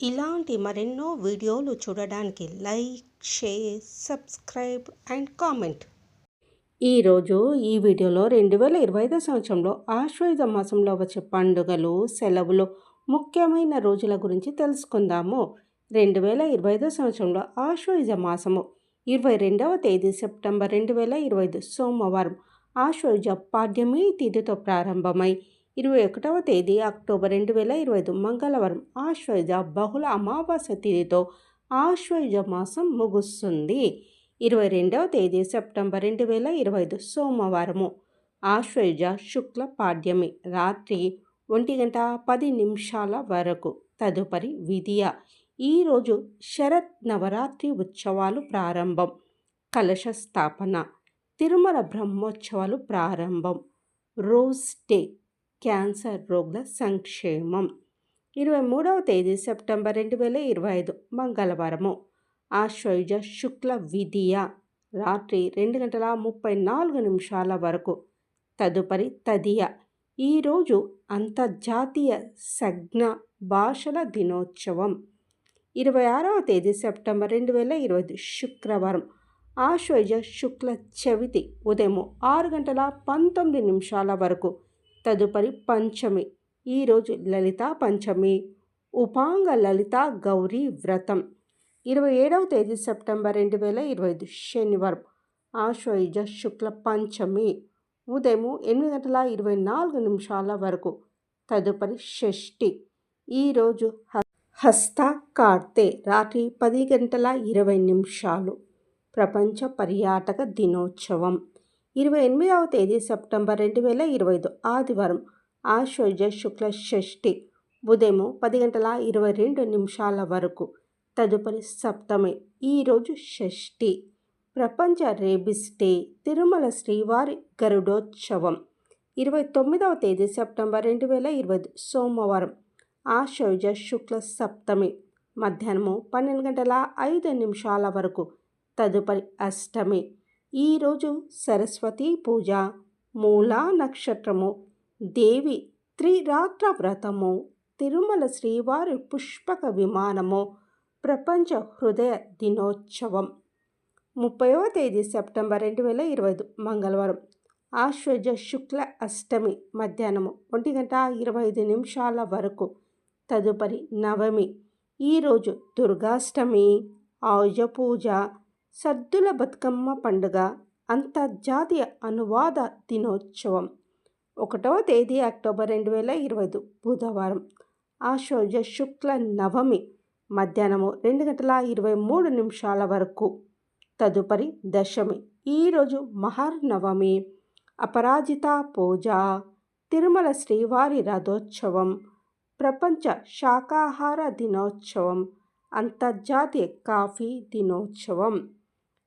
ఇలాంటి మరెన్నో వీడియోలు చూడడానికి like share subscribe and comment. ఈరోజు ఈ వీడియోలో రెండు వేల ఇరవై ఐదో సంవత్సరంలో ఆశ్వయుజ మాసంలో వచ్చే పండుగలు సెలవులు ముఖ్యమైన రోజుల గురించి తెలుసుకుందాము. రెండు వేల ఇరవై ఐదో సంవత్సరంలో ఆశ్వయుజ మాసము ఇరవై రెండవ తేదీ సెప్టెంబర్ రెండు వేల ఇరవై ఐదు సోమవారం ఆశ్వయుజ పాడ్యమి తిథితో ప్రారంభమై ఇరవై ఒకటవ తేదీ అక్టోబర్ రెండు వేల ఇరవై ఐదు మంగళవారం ఆశ్వయుజ బహుళ అమావాస్య తిథితో ఆశ్వయుజ మాసం ముగుస్తుంది. ఇరవై రెండవ తేదీ సెప్టెంబర్ రెండు వేల ఇరవై ఐదు సోమవారము ఆశ్వయుజ శుక్ల పాడ్యమి రాత్రి ఒంటి గంట పది నిమిషాల వరకు. తదుపరి విధియ ఈరోజు శరత్ నవరాత్రి ఉత్సవాలు ప్రారంభం. కలశ స్థాపన తిరుమల బ్రహ్మోత్సవాలు ప్రారంభం. రోజ్ డే క్యాన్సర్ రోగుల సంక్షేమం. ఇరవై మూడవ తేదీ సెప్టెంబర్ రెండు వేల ఇరవై ఐదు మంగళవారము. ఆశ్వయుజ శుక్ల విధియ రాత్రి రెండు గంటల ముప్పై నాలుగు నిమిషాల వరకు. తదుపరి తదియ. ఈరోజు అంతర్జాతీయ సజ్ఞ భాషల దినోత్సవం. ఇరవై ఆరవ తేదీ సెప్టెంబర్ రెండు వేల ఇరవై ఐదు శుక్రవారం. ఆశ్వయుజ శుక్ల చవితి ఉదయం ఆరు గంటల పంతొమ్మిది నిమిషాల వరకు. తదుపరి పంచమి. ఈరోజు లలిత పంచమి. ఉపాంగ లలిత గౌరీ వ్రతం. ఇరవై ఏడవ తేదీ సెప్టెంబర్ రెండు వేల ఇరవై ఐదు శనివారం. ఆశ్వయుజ శుక్ల పంచమి. ఉదయం ఎనిమిది గంటల ఇరవై నాలుగు నిమిషాల వరకు. తదుపరి షష్ఠి. ఈరోజు హస్త కార్తె. రాత్రి పది గంటల ఇరవై నిమిషాలు. ప్రపంచ పర్యాటక దినోత్సవం. ఇరవై ఎనిమిదవ తేదీ సెప్టెంబర్ రెండు వేల ఇరవై ఐదు ఆదివారం ఆశ్వయుజ శుక్ల షష్ఠి ఉదయం పది గంటల ఇరవై రెండు నిమిషాల వరకు. తదుపరి సప్తమి ఈరోజు షష్ఠి. ప్రపంచ రేబిస్ డే తిరుమల శ్రీవారి గరుడోత్సవం. ఇరవై తొమ్మిదవ తేదీ సెప్టెంబర్ రెండు వేల ఇరవై సోమవారం ఆశ్వయుజ శుక్ల సప్తమి మధ్యాహ్నము పన్నెండు గంటల ఐదు నిమిషాల వరకు. తదుపరి అష్టమి ఈరోజు సరస్వతి పూజ మూలా నక్షత్రము దేవి త్రిరాత్ర వ్రతము తిరుమల శ్రీవారి పుష్పక విమానము ప్రపంచ హృదయ దినోత్సవం. ముప్పైవ తేదీ సెప్టెంబర్ రెండు వేల ఇరవై ఐదు మంగళవారం. ఆశ్వజ శుక్ల అష్టమి మధ్యాహ్నము ఒంటి గంట ఇరవై ఐదు నిమిషాల వరకు. తదుపరి నవమి. ఈరోజు దుర్గాష్టమి ఆయుజ పూజ సద్దుల బతుకమ్మ పండుగ అంతర్జాతీయ అనువాద దినోత్సవం. ఒకటవ తేదీ అక్టోబర్ రెండు వేల ఇరవై ఐదు బుధవారం. ఆశోజ శుక్ల నవమి మధ్యాహ్నము రెండు గంటల ఇరవై మూడు నిమిషాల వరకు. తదుపరి దశమి ఈరోజు మహర్నవమి. అపరాజిత పూజ తిరుమల శ్రీవారి రథోత్సవం. ప్రపంచ శాకాహార దినోత్సవం అంతర్జాతీయ కాఫీ దినోత్సవం.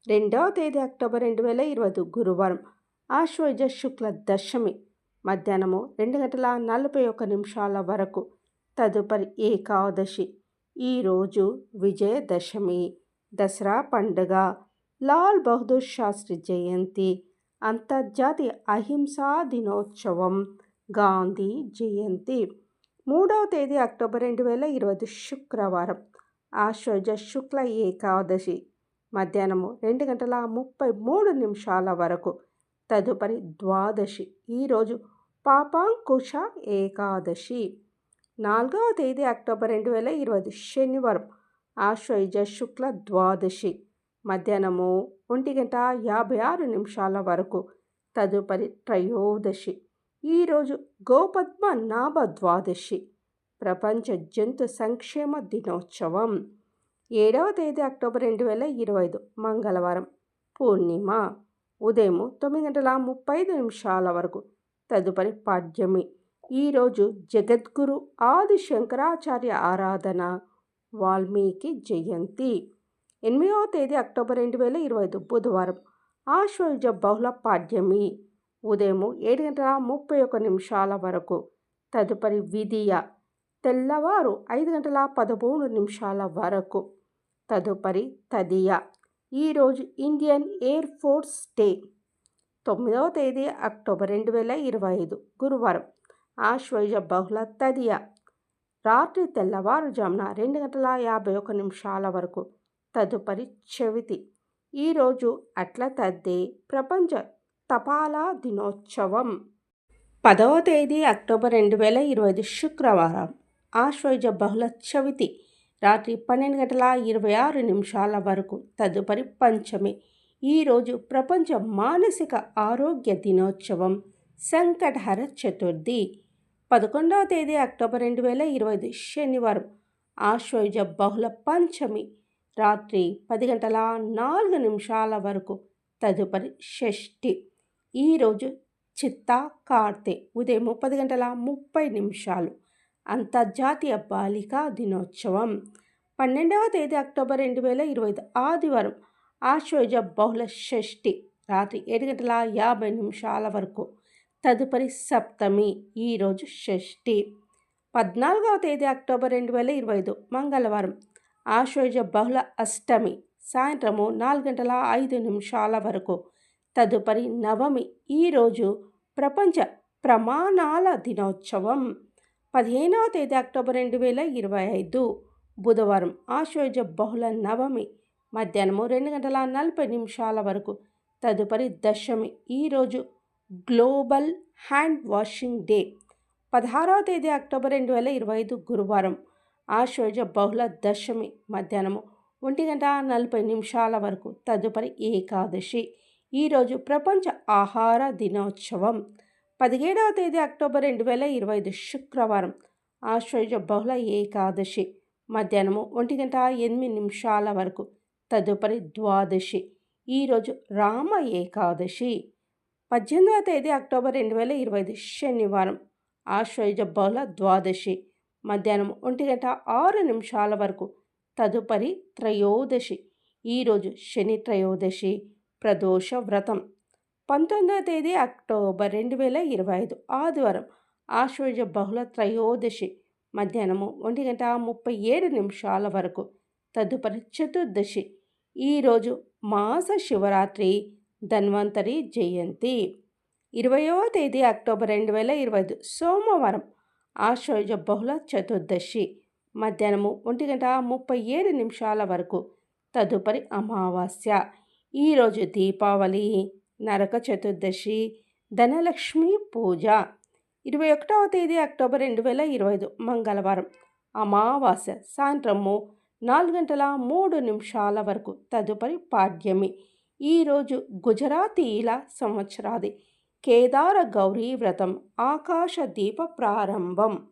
రెండవ తేదీ అక్టోబర్ రెండు వేల ఇరవై గురువారం ఆశ్వజ శుక్ల దశమి మధ్యాహ్నము రెండు గంటల నలభై ఒక్క నిమిషాల వరకు తదుపరి ఏకాదశి. ఈరోజు విజయదశమి దసరా పండుగ లాల్ బహదూర్ శాస్త్రి జయంతి అంతర్జాతీయ అహింసా దినోత్సవం గాంధీ జయంతి. మూడవ తేదీ అక్టోబర్ రెండు వేల ఇరవై శుక్రవారం ఆశ్వజ శుక్ల ఏకాదశి. మధ్యాహ్నము రెండు గంటల ముప్పై మూడు నిమిషాల వరకు. తదుపరి ద్వాదశి. ఈరోజు పాపాంకుశ ఏకాదశి. నాలుగవ తేదీ అక్టోబర్ రెండు వేల ఇరవై శనివారం. ఆశ్వయుజ శుక్ల ద్వాదశి. మధ్యాహ్నము ఒంటి గంట యాభై ఆరు నిమిషాల వరకు. తదుపరి త్రయోదశి. ఈరోజు గోపద్మ నాభ ద్వాదశి. ప్రపంచ జంతు సంక్షేమ దినోత్సవం. ఏడవ తేదీ అక్టోబర్ రెండు వేల ఇరవై ఐదు మంగళవారం. పూర్ణిమ. ఉదయం తొమ్మిది గంటల ముప్పై ఐదు నిమిషాల వరకు తదుపరి పాడ్యమి. ఈరోజు జగద్గురు ఆది శంకరాచార్య ఆరాధన వాల్మీకి జయంతి. ఎనిమిదవ తేదీ అక్టోబర్ రెండు వేల ఇరవై ఐదు బుధవారం. ఆశ్వయుజ బహుళ పాడ్యమి. ఉదయం ఏడు గంటల ముప్పై ఒక నిమిషాల వరకు తదుపరి విధియ తెల్లవారు ఐదు గంటల పదమూడు నిమిషాల వరకు. తదుపరి తదియ. ఈరోజు ఇండియన్ ఎయిర్ ఫోర్స్ డే. తొమ్మిదవ తేదీ అక్టోబర్ రెండు వేల ఇరవై ఐదు గురువారం. ఆశ్వయుజ బహుళ తదియ. రాత్రి తెల్లవారుజామున రెండు గంటల యాభై ఒక నిమిషాల వరకు. తదుపరి చవితి. ఈరోజు అట్ల తద్దే ప్రపంచ తపాలా దినోత్సవం. పదవ తేదీ అక్టోబర్ రెండు వేల ఇరవై ఐదు శుక్రవారం. ఆశ్వయుజ బహుళ చవితి రాత్రి పన్నెండు గంటల ఇరవై ఆరు నిమిషాల వరకు తదుపరి పంచమి. ఈరోజు ప్రపంచ మానసిక ఆరోగ్య దినోత్సవం సంకటహర చతుర్థి. పదకొండవ తేదీ అక్టోబర్ రెండు వేల ఇరవై ఐదు శనివారం. ఆశ్వయుజ బహుళ పంచమి. రాత్రి పది గంటల నాలుగు నిమిషాల వరకు తదుపరి షష్ఠి. ఈరోజు చిత్తా కార్తె. ఉదయం పది గంటల ముప్పై నిమిషాలు. అంతర్జాతీయ బాలికా దినోత్సవం. పన్నెండవ తేదీ అక్టోబర్ రెండు వేల ఇరవై ఐదు ఆదివారం ఆశ్వయుజ బహుళ షష్ఠి రాత్రి ఏడు గంటల యాభై నిమిషాల వరకు తదుపరి సప్తమి ఈరోజు షష్ఠి. పద్నాలుగవ తేదీ అక్టోబర్ రెండు వేల ఇరవై ఐదు మంగళవారం ఆశ్వయుజ బహుళ అష్టమి సాయంత్రము నాలుగు గంటల ఐదు నిమిషాల వరకు తదుపరి నవమి ఈరోజు ప్రపంచ ప్రమాణాల దినోత్సవం. పదిహేనవ తేదీ అక్టోబర్ రెండు వేల ఇరవై ఐదు బుధవారం. ఆశ్వయుజ బహుళ నవమి. మధ్యాహ్నము రెండు గంటల నలభై నిమిషాల వరకు తదుపరి దశమి. ఈరోజు గ్లోబల్ హ్యాండ్ వాషింగ్ డే. పదహారవ తేదీ అక్టోబర్ రెండు వేల ఇరవై ఐదు గురువారం. ఆశ్వజ బహుళ దశమి. మధ్యాహ్నము ఒంటి గంట నలభై నిమిషాల వరకు తదుపరి ఏకాదశి. ఈరోజు ప్రపంచ ఆహార దినోత్సవం. పదిహేడవ తేదీ అక్టోబర్ రెండు వేల ఇరవై ఐదు శుక్రవారం ఆశ్వర్య బహుళ ఏకాదశి మధ్యాహ్నము ఒంటి గంట ఎనిమిది నిమిషాల వరకు తదుపరి ద్వాదశి. ఈరోజు రామ ఏకాదశి. పద్దెనిమిదవ తేదీ అక్టోబర్ రెండు వేల ఇరవై ఐదు శనివారం ఆశ్వయుజ బహుళ ద్వాదశి మధ్యాహ్నం ఒంటి గంట ఆరు నిమిషాల వరకు తదుపరి త్రయోదశి. ఈరోజు శని త్రయోదశి ప్రదోష వ్రతం. పంతొమ్మిదవ తేదీ అక్టోబర్ రెండు వేల ఇరవై ఐదు ఆదివారం ఆశ్వయుజ బహుళ త్రయోదశి మధ్యాహ్నము ఒంటి గంట ముప్పై ఏడు నిమిషాల వరకు. తదుపరి చతుర్దశి ఈరోజు మాస శివరాత్రి ధన్వంతరి జయంతి. ఇరవయవ తేదీ అక్టోబర్ రెండు వేల ఇరవై ఐదు సోమవారం ఆశ్వయుజ బహుళ చతుర్దశి మధ్యాహ్నము ఒంటి గంట ముప్పై ఏడు నిమిషాల వరకు. తదుపరి అమావాస్య ఈరోజు దీపావళి. నరక చతుర్దశి ధనలక్ష్మి పూజ. ఇరవై ఒకటవ తేదీ అక్టోబర్ రెండు వేల ఇరవై ఐదు మంగళవారం. అమావాస్య సాయంత్రము నాలుగు గంటల మూడు నిమిషాల వరకు తదుపరి పాడ్యమి. ఈరోజు గుజరాతీల సంవత్సరాది. కేదార గౌరీ వ్రతం ఆకాశ దీప ప్రారంభం.